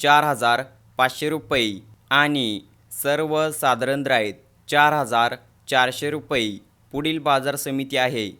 चार हजार पाचशे रुपये आणि सर्वसाधारण साधारण आहेत चार हजार चारशे रुपये पुढील बाजार समिती आहे.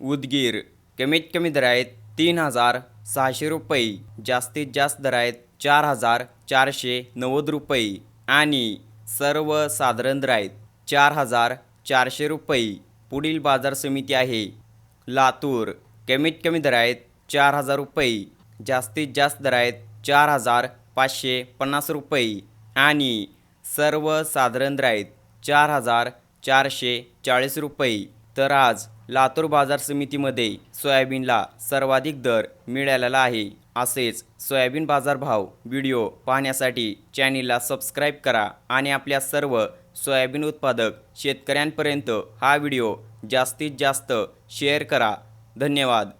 उदगीर कमीत कमी दर आहेत तीन हजार सहाशे रुपये जास्तीत जास्त दर आहेत चार हजार चारशे नव्वद रुपये आणि सर्वसाधारण दर आहेत चार हजार चारशे रुपये पुढील बाजार समिती आहे. लातूर कमीत कमी दर आहेत चार हजार रुपये जास्तीत जास्त दर आहेत चार हजार पाचशे पन्नास रुपये आणि सर्वसाधारण राईत चार हजार चारशे चाळीस रुपये. तर आज लातूर बाजार समितीमध्ये सोयाबीनला सर्वाधिक दर मिळालेला आहे. असेच सोयाबीन बाजारभाव व्हिडिओ पाहण्यासाठी चॅनेलला सबस्क्राईब करा आणि आपल्या सर्व सोयाबीन उत्पादक शेतकऱ्यांपर्यंत हा व्हिडिओ जास्तीत जास्त शेअर करा. धन्यवाद.